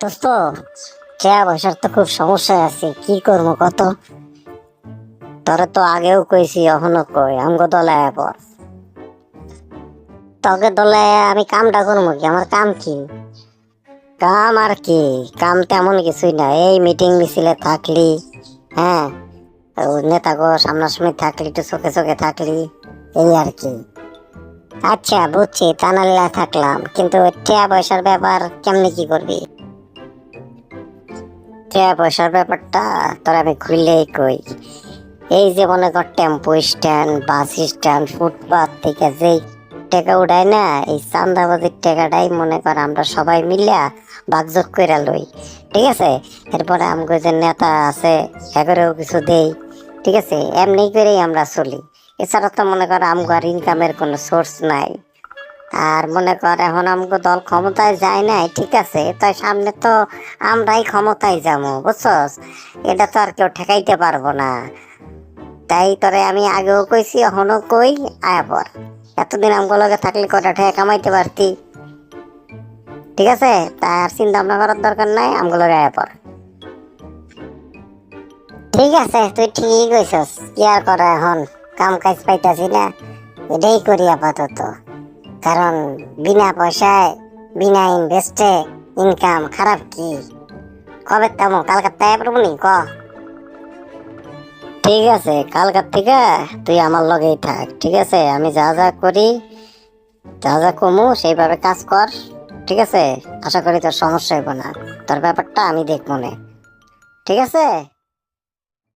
দোস্ত পয়সার তো খুব সমস্যা আছে। কি করব কত? তোরে তো আগেও কইছি, এখনও কই। আমগো দলায় পর। তোকে দলে আমি কামটা করব কি? আমার কাম কি? কাম আর কি? কাম তেমন কিছুই না। এই মিটিং মিছিলে থাকলি হ্যাঁ? ও নেতাগো সামনাসামনি থাকলি, একটু চোখে চোখে থাকলি, এই আর কি। আচ্ছা বুঝছি, তা থাকলাম। কিন্তু টাকা পয়সার ব্যাপার কেমনি কি করবি? টাকা পয়সার ব্যাপারটা তোর আমি খুললেই কই। এই যে মনে কর tempo stand, bus stand footpath থেকে যেই টাকা উঠায় না, এই চান্দাবাজির টাকাটাই মনে কর আমরা সবাই মিলিয়া বাগযোগ করে লই, ঠিক আছে? এরপরে আমগো যে নেতা আছে, এগরেও কিছু দেই, ঠিক আছে? এমনি করেই আমরা চলি। এছাড়া তো মনে কর আমগো আর ইনকামের কোনো সোর্স নাই। আর মনে কর এখন আমগো দল ক্ষমতায় যায় নাই, ঠিক আছে? তাই সামনে তো আমরাই ক্ষমতায় যাব, বুঝছস? এটা তো আর কেউ ঠেকাইতে পারব না। তাই তোরে আমি আগেও কইছি, এখনও কই, আয়া পর এতদিন আমগো লগে থাকলে কটা ঠেকা কামাইতে পারতি? ঠিক আছে? তাই আর চিন্তা ভাবনা করার দরকার নাই, আমগো লগে আয়া পর ঠিক আছে, তুই ঠিকই কইছস, কি আর করা এখন? কাম কাজ পাইতাছি না। এটাই করি আপাতত। কারণ বিনা পয়সায়, বিনা ইনভেস্টে ইনকাম খারাপ কি? কবে তেমন কালকাতায় পারব নি? ক। ঠিক আছে কালকার থেকে তুই আমার লগেই থাক, ঠিক আছে? আমি যা যা করি, যা যা কমু, সেইভাবে কাজ কর, ঠিক আছে? আশা করি তোর সমস্যা হইব না। তোর ব্যাপারটা আমি দেখব না ঠিক আছে?